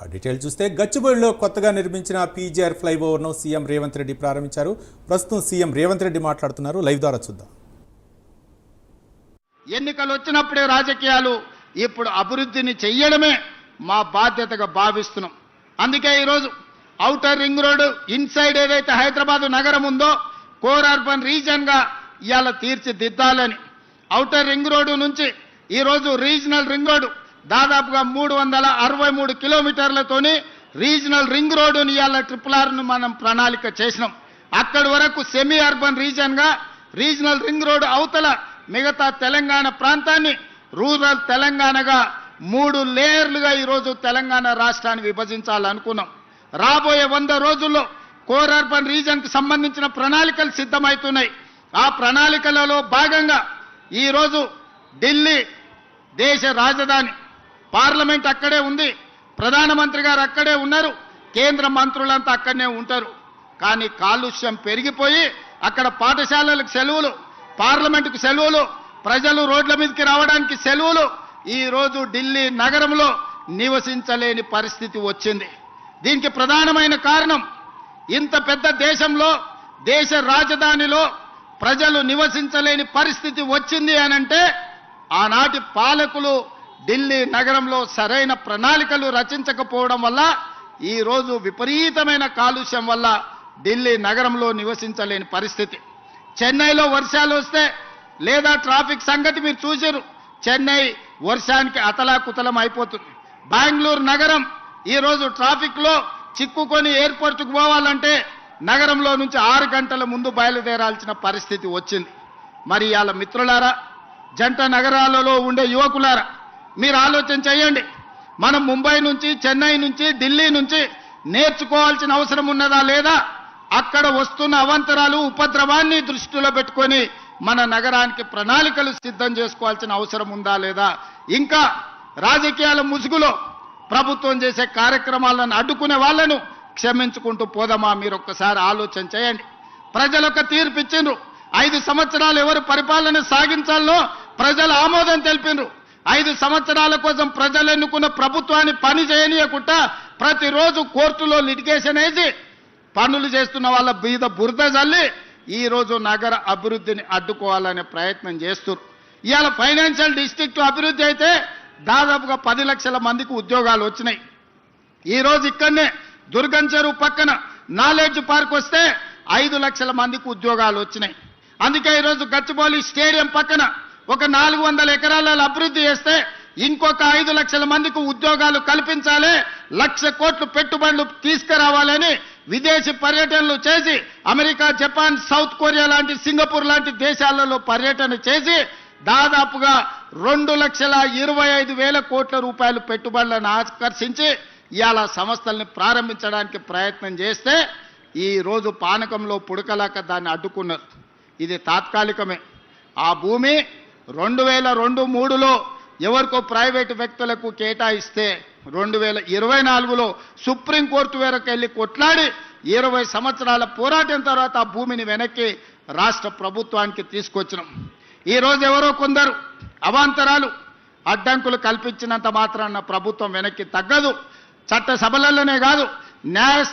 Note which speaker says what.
Speaker 1: ఆ డీటెయిల్ చూస్తే గచ్చిబౌలిలో కొత్తగా నిర్మించిన పీజీఆర్ ఫ్లైఓవర్ను సీఎం రేవంత్ రెడ్డి ప్రారంభించారు. ప్రస్తుతం సీఎం రేవంత్ రెడ్డి మాట్లాడుతున్నారు. లైవ్ ద్వారా చూద్దాం.
Speaker 2: ఎన్నికలు వచ్చినప్పుడే రాజకీయాలు ఇప్పుడు అభివృద్ధిని చెయ్యడమే మా బాధ్యతగా భావిస్తున్నాం. అందుకే ఈరోజు ఔటర్ రింగ్ రోడ్ ఇన్సైడ్ ఏదైతే హైదరాబాద్ నగరం ఉందో కోర్ అర్బన్ రీజన్గా ఇవాళ తీర్చిదిద్దాలని. ఔటర్ రింగ్ రోడ్డు నుంచి ఈరోజు రీజనల్ రింగ్ రోడ్డు దాదాపుగా మూడు వందల అరవై మూడు కిలోమీటర్లతోని రీజనల్ రింగ్ రోడ్డుని ఇవాళ ట్రిపుల్ ఆర్ను మనం ప్రణాళిక చేసినాం. అక్కడి వరకు సెమీ అర్బన్ రీజన్గా రీజనల్ రింగ్ రోడ్ అవతల మిగతా తెలంగాణ ప్రాంతాన్ని రూరల్ తెలంగాణగా మూడు లేయర్లుగా ఈరోజు తెలంగాణ రాష్ట్రాన్ని విభజించాలనుకున్నాం. రాబోయే వంద రోజుల్లో కోర్ అర్బన్ రీజన్కి సంబంధించిన ప్రణాళికలు సిద్ధమవుతున్నాయి ఆ ప్రణాళికలలో భాగంగా ఈరోజు ఢిల్లీ దేశ రాజధాని పార్లమెంట్ అక్కడే ఉంది. ప్రధానమంత్రి గారు అక్కడే ఉన్నారు. కేంద్ర మంత్రులంతా అక్కడనే ఉంటారు. కానీ కాలుష్యం పెరిగిపోయి అక్కడ పాఠశాలలకు సెలవులు పార్లమెంటుకు సెలవులు ప్రజలు రోడ్ల మీదకి రావడానికి సెలవులు ఈరోజు ఢిల్లీ నగరంలో నివసించలేని పరిస్థితి వచ్చింది. దీనికి ప్రధానమైన కారణం ఇంత పెద్ద దేశంలో దేశ రాజధానిలో ప్రజలు నివసించలేని పరిస్థితి వచ్చింది అనంటే ఆనాటి పాలకులు ఢిల్లీ నగరంలో సరైన ప్రణాళికలు రచించకపోవడం వల్ల ఈ రోజు విపరీతమైన కాలుష్యం వల్ల ఢిల్లీ నగరంలో నివసించలేని పరిస్థితి. చెన్నైలో వర్షాలు వస్తే లేదా ట్రాఫిక్ సంగతి మీరు చూసారు చెన్నై వర్షానికి అతలాకుతలం అయిపోతుంది. బెంగళూరు నగరం ఈరోజు ట్రాఫిక్లో చిక్కుకొని ఎయిర్పోర్ట్కు పోవాలంటే నగరంలో నుంచి ఆరు గంటల ముందు బయలుదేరాల్సిన పరిస్థితి వచ్చింది. మరి ఇవాళ మిత్రులారా జంట నగరాలలో ఉండే యువకులారా మీరు ఆలోచన చేయండి. మనం ముంబై నుంచి చెన్నై నుంచి ఢిల్లీ నుంచి నేర్చుకోవాల్సిన అవసరం ఉన్నదా లేదా? అక్కడ వస్తున్న అవాంతరాలు ఉపద్రవాన్ని దృష్టిలో పెట్టుకొని మన నగరానికి ప్రణాళికలు సిద్ధం చేసుకోవాల్సిన అవసరం ఉందా లేదా? ఇంకా రాజకీయాల ముసుగులో ప్రభుత్వం చేసే కార్యక్రమాలను అడ్డుకునే వాళ్ళను క్షమించుకుంటూ పోదామా? మీరు ఒక్కసారి ఆలోచన చేయండి. ప్రజలు ఒక తీర్పు ఇచ్చిండ్రు. ఐదు సంవత్సరాలు ఎవరు పరిపాలన సాగించాలనో ప్రజలు ఆమోదం తెలిపిండ్రు. ఐదు సంవత్సరాల కోసం ప్రజలు ఎన్నుకున్న ప్రభుత్వాన్ని పని చేయనీయకుండా ప్రతిరోజు కోర్టులో లిటిగేషన్ వేసి పనులు చేస్తున్న వాళ్ళ బీద బురద జల్లి ఈరోజు నగర అభివృద్ధిని అడ్డుకోవాలనే ప్రయత్నం చేస్తున్నారు ఇవాళ ఫైనాన్షియల్ డిస్ట్రిక్ట్ అభివృద్ధి అయితే దాదాపుగా పది లక్షల మందికి ఉద్యోగాలు వచ్చినాయి. ఈ రోజు ఇక్కడనే దుర్గం చెరువు పక్కన నాలెడ్జ్ పార్క్ వస్తే ఐదు లక్షల మందికి ఉద్యోగాలు వచ్చినాయి. అందుకే ఈరోజు గచ్చిబౌలి స్టేడియం పక్కన ఒక నాలుగు వందల ఎకరాలలో అభివృద్ధి చేస్తే ఇంకొక ఐదు లక్షల మందికి ఉద్యోగాలు కల్పించాలి లక్ష కోట్లు పెట్టుబడులు తీసుకురావాలని విదేశీ పర్యటనలు చేసి అమెరికా జపాన్ సౌత్ కొరియా లాంటి సింగపూర్ లాంటి దేశాలలో పర్యటన చేసి దాదాపుగా రెండు లక్షల ఇరవై ఐదు వేల కోట్ల రూపాయలు పెట్టుబడులను ఆకర్షించి ఇవాళ సంస్థల్ని ప్రారంభించడానికి ప్రయత్నం చేస్తే ఈరోజు పానకంలో పుడకలాక దాన్ని అడ్డుకున్నారు. ఇది తాత్కాలికమే. ఆ భూమి రెండు వేల రెండు మూడులో ఎవరికో ప్రైవేటు వ్యక్తులకు కేటాయిస్తే రెండు వేల ఇరవై నాలుగులో సుప్రీంకోర్టు వరకు వెళ్ళి కొట్లాడి ఇరవై సంవత్సరాల పోరాటం తర్వాత ఆ భూమిని వెనక్కి రాష్ట్ర ప్రభుత్వానికి తీసుకొచ్చినాం. ఈ రోజు ఎవరో కొందరు అవాంతరాలు అడ్డంకులు కల్పించినంత మాత్రాన ప్రభుత్వం వెనక్కి తగ్గదు. చట్ట సభలలోనే కాదు న్యాయ